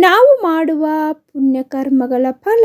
ನಾವು ಮಾಡುವ ಪುಣ್ಯಕರ್ಮಗಳ ಫಲ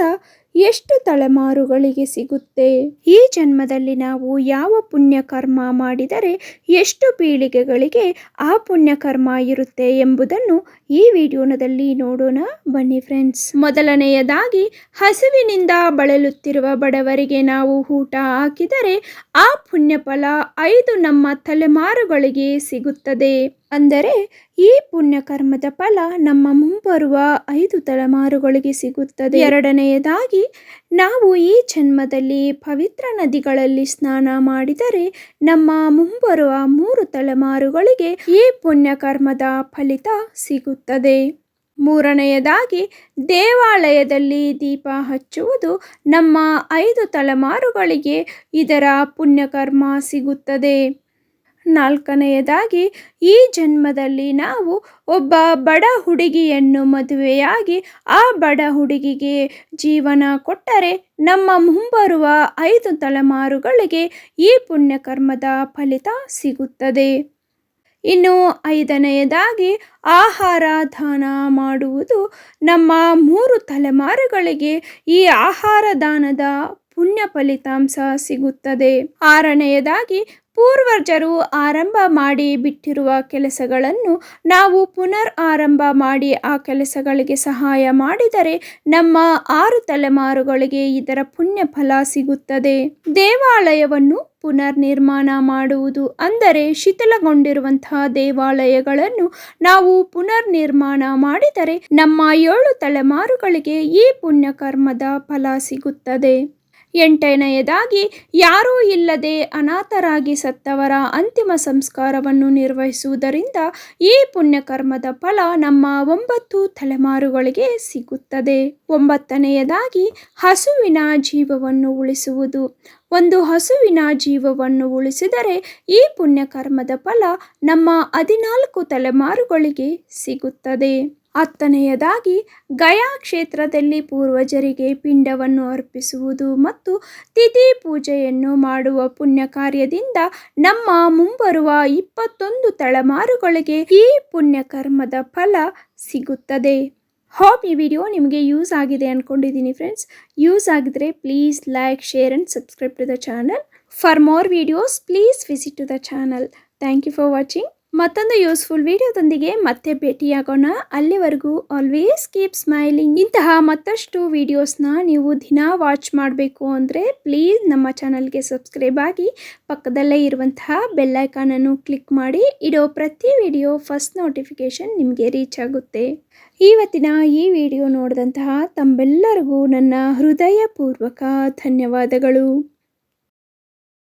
ಎಷ್ಟು ತಲೆಮಾರುಗಳಿಗೆ ಸಿಗುತ್ತೆ? ಈ ಜನ್ಮದಲ್ಲಿ ನಾವು ಯಾವ ಪುಣ್ಯಕರ್ಮ ಮಾಡಿದರೆ ಎಷ್ಟು ಪೀಳಿಗೆಗಳಿಗೆ ಆ ಪುಣ್ಯಕರ್ಮ ಇರುತ್ತೆ ಎಂಬುದನ್ನು ಈ ವಿಡಿಯೋನದಲ್ಲಿ ನೋಡೋಣ. ಬನ್ನಿ ಫ್ರೆಂಡ್ಸ್ ಮೊದಲನೆಯದಾಗಿ, ಹಸುವಿನಿಂದ ಬಳಲುತ್ತಿರುವ ಬಡವರಿಗೆ ನಾವು ಊಟ ಹಾಕಿದರೆ ಆ ಪುಣ್ಯಫಲ ಐದು ನಮ್ಮ ತಲೆಮಾರುಗಳಿಗೆ ಸಿಗುತ್ತದೆ. ಅಂದರೆ, ಈ ಪುಣ್ಯಕರ್ಮದ ಫಲ ನಮ್ಮ ಮುಂಬರುವ ಐದು ತಲೆಮಾರುಗಳಿಗೆ ಸಿಗುತ್ತದೆ. ಎರಡನೆಯದಾಗಿ ನಾವು ಈ ಜನ್ಮದಲ್ಲಿ ಪವಿತ್ರ ನದಿಗಳಲ್ಲಿ ಸ್ನಾನ ಮಾಡಿದರೆ ನಮ್ಮ ಮುಂಬರುವ ಮೂರು ತಲೆಮಾರುಗಳಿಗೆ ಈ ಪುಣ್ಯಕರ್ಮದ ಫಲಿತ ಸಿಗುತ್ತದೆ. ಮೂರನೆಯದಾಗಿ, ದೇವಾಲಯದಲ್ಲಿ ದೀಪ ಹಚ್ಚುವುದು ನಮ್ಮ ಐದು ತಲೆಮಾರುಗಳಿಗೆ ಇದರ ಪುಣ್ಯಕರ್ಮ ಸಿಗುತ್ತದೆ. ನಾಲ್ಕನೆಯದಾಗಿ, ಈ ಜನ್ಮದಲ್ಲಿ ನಾವು ಒಬ್ಬ ಬಡ ಹುಡುಗಿಯನ್ನು ಮದುವೆಯಾಗಿ ಆ ಬಡ ಹುಡುಗಿಗೆ ಜೀವನ ಕೊಟ್ಟರೆ ನಮ್ಮ ಮುಂಬರುವ ಐದು ತಲೆಮಾರುಗಳಿಗೆ ಈ ಪುಣ್ಯಕರ್ಮದ ಫಲಿತ ಸಿಗುತ್ತದೆ. ಇನ್ನು ಐದನೆಯದಾಗಿ, ಆಹಾರ ದಾನ ಮಾಡುವುದು ನಮ್ಮ ಮೂರು ತಲೆಮಾರುಗಳಿಗೆ ಈ ಆಹಾರ ದಾನದ ಪುಣ್ಯ ಫಲಿತಾಂಶ ಸಿಗುತ್ತದೆ. ಆರನೆಯದಾಗಿ ಪೂರ್ವಜರು ಆರಂಭ ಮಾಡಿ ಬಿಟ್ಟಿರುವ ಕೆಲಸಗಳನ್ನು ನಾವು ಪುನರ್ ಆರಂಭ ಮಾಡಿ ಆ ಕೆಲಸಗಳಿಗೆ ಸಹಾಯ ಮಾಡಿದರೆ ನಮ್ಮ ಆರು ತಲೆಮಾರುಗಳಿಗೆ ಇದರ ಪುಣ್ಯ ಫಲ ಸಿಗುತ್ತದೆ. ದೇವಾಲಯವನ್ನು ಪುನರ್ ನಿರ್ಮಾಣ ಮಾಡುವುದು ಅಂದರೆ ಶಿಥಿಲಗೊಂಡಿರುವಂತಹ ದೇವಾಲಯಗಳನ್ನು ನಾವು ಪುನರ್ ನಿರ್ಮಾಣ ಮಾಡಿದರೆ ನಮ್ಮ ಏಳು ತಲೆಮಾರುಗಳಿಗೆ ಈ ಪುಣ್ಯಕರ್ಮದ ಫಲ ಸಿಗುತ್ತದೆ. ಎಂಟನೆಯದಾಗಿ, ಯಾರೂ ಇಲ್ಲದೆ ಅನಾಥರಾಗಿ ಸತ್ತವರ ಅಂತಿಮ ಸಂಸ್ಕಾರವನ್ನು ನಿರ್ವಹಿಸುವುದರಿಂದ ಈ ಪುಣ್ಯಕರ್ಮದ ಫಲ ನಮ್ಮ ಒಂಬತ್ತು ತಲೆಮಾರುಗಳಿಗೆ ಸಿಗುತ್ತದೆ. ಒಂಬತ್ತನೆಯದಾಗಿ, ಹಸುವಿನ ಜೀವವನ್ನು ಉಳಿಸುವುದು. ಒಂದು ಹಸುವಿನ ಜೀವವನ್ನು ಉಳಿಸಿದರೆ ಈ ಪುಣ್ಯಕರ್ಮದ ಫಲ ನಮ್ಮ ಹದಿನಾಲ್ಕು ತಲೆಮಾರುಗಳಿಗೆ ಸಿಗುತ್ತದೆ. ಹತ್ತನೆಯದಾಗಿ ಗಯಾ ಕ್ಷೇತ್ರದಲ್ಲಿ ಪೂರ್ವಜರಿಗೆ ಪಿಂಡವನ್ನು ಅರ್ಪಿಸುವುದು ಮತ್ತು ತಿಥಿ ಪೂಜೆಯನ್ನು ಮಾಡುವ ಪುಣ್ಯ ಕಾರ್ಯದಿಂದ ನಮ್ಮ ಮುಂಬರುವ ಇಪ್ಪತ್ತೊಂದು ತಲೆಮಾರುಗಳಿಗೆ ಈ ಪುಣ್ಯ ಕರ್ಮದ ಫಲ ಸಿಗುತ್ತದೆ. ಹೋಪ್ ಈ ವಿಡಿಯೋ ನಿಮಗೆ ಯೂಸ್ ಆಗಿದೆ ಅಂದ್ಕೊಂಡಿದ್ದೀನಿ ಫ್ರೆಂಡ್ಸ್ ಯೂಸ್ ಆಗಿದ್ರೆ please like share and subscribe to the channel for more videos please visit to the channel thank you for watching ಮತ್ತೊಂದು ಯೂಸ್ಫುಲ್ ವಿಡಿಯೋದೊಂದಿಗೆ ಮತ್ತೆ ಭೇಟಿಯಾಗೋಣ. ಅಲ್ಲಿವರೆಗೂ ಆಲ್ವೇಸ್ ಕೀಪ್ ಸ್ಮೈಲಿಂಗ್ ಇಂತಹ ಮತ್ತಷ್ಟು ವಿಡಿಯೋಸ್ನ ನೀವು ದಿನ ವಾಚ್ ಮಾಡಬೇಕು ಅಂದರೆ ಪ್ಲೀಸ್ ನಮ್ಮ ಚಾನಲ್ಗೆ ಸಬ್ಸ್ಕ್ರೈಬ್ ಆಗಿ ಪಕ್ಕದಲ್ಲೇ ಇರುವಂತಹ ಬೆಲ್ಲೈಕಾನನ್ನು ಕ್ಲಿಕ್ ಮಾಡಿ. ಇಡೋ ಪ್ರತಿ ವಿಡಿಯೋ ಫಸ್ಟ್ ನೋಟಿಫಿಕೇಷನ್ ನಿಮಗೆ ರೀಚ್ ಆಗುತ್ತೆ. ಇವತ್ತಿನ ಈ ವಿಡಿಯೋ ನೋಡಿದಂತಹ ತಮ್ಮೆಲ್ಲರಿಗೂ ನನ್ನ ಹೃದಯಪೂರ್ವಕ ಧನ್ಯವಾದಗಳು.